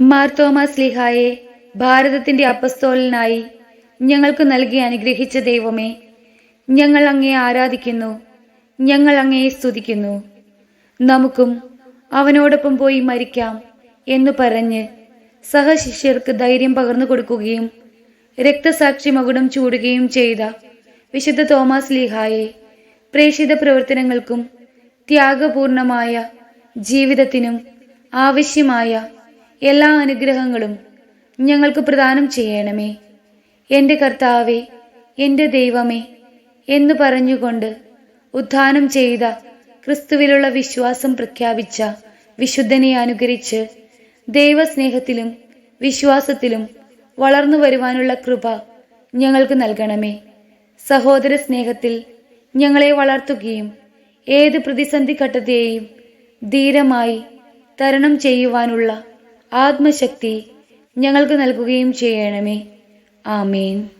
Mar Thomas ലിഹായെ ഭാരതത്തിന്റെ അപ്പസ്തോലനായി ഞങ്ങൾക്ക് നൽകി അനുഗ്രഹിച്ച ദൈവമേ ഞങ്ങൾ അങ്ങയെ ആരാധിക്കുന്നു ഞങ്ങൾ അങ്ങയെ സ്തുതിക്കുന്നു. നമുക്കും അവനോടൊപ്പം പോയി മരിക്കാം എന്ന് പറഞ്ഞ് സഹശിഷ്യർക്ക് ധൈര്യം പകർന്നു കൊടുക്കുകയും രക്തസാക്ഷി മകുടം ചൂടുകയും ചെയ്ത വിശുദ്ധ തോമസ് ലീഹായെ പ്രേക്ഷിത പ്രവർത്തനങ്ങൾക്കും ത്യാഗപൂർണമായ ജീവിതത്തിനും ആവശ്യമായ എല്ലാ അനുഗ്രഹങ്ങളും ഞങ്ങൾക്ക് പ്രദാനം ചെയ്യണമേ. എന്റെ കർത്താവെ എന്റെ ദൈവമേ എന്ന് പറഞ്ഞുകൊണ്ട് ഉത്ഥാനം ചെയ്ത ക്രിസ്തുവിലുള്ള വിശ്വാസം പ്രഖ്യാപിച്ച വിശുദ്ധനെ അനുകരിച്ച് ദൈവസ്നേഹത്തിലും വിശ്വാസത്തിലും വളർന്നു വരുവാനുള്ള കൃപ ഞങ്ങൾക്ക് നൽകണമേ. സഹോദര സ്നേഹത്തിൽ ഞങ്ങളെ വളർത്തുകയും ഏത് പ്രതിസന്ധി ഘട്ടത്തെയും ധീരമായി തരണം ചെയ്യുവാനുള്ള ആത്മശക്തി ഞങ്ങൾക്ക് നൽകുകയും ചെയ്യണമേ. ആമേൻ.